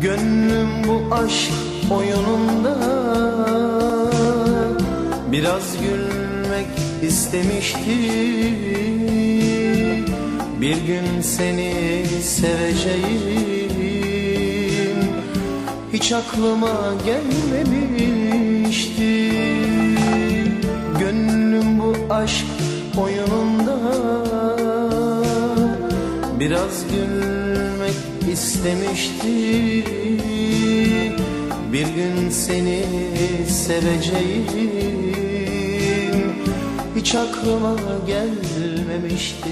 Gönlüm bu aşk oyununda. Biraz gülmek istemişti. Bir gün seni seveceğim. Hiç aklıma gelmemişti. Gönlüm bu aşk oyununda Biraz gülmek istemişti Bir gün seni seveceğim. Hiç aklıma gelmemişti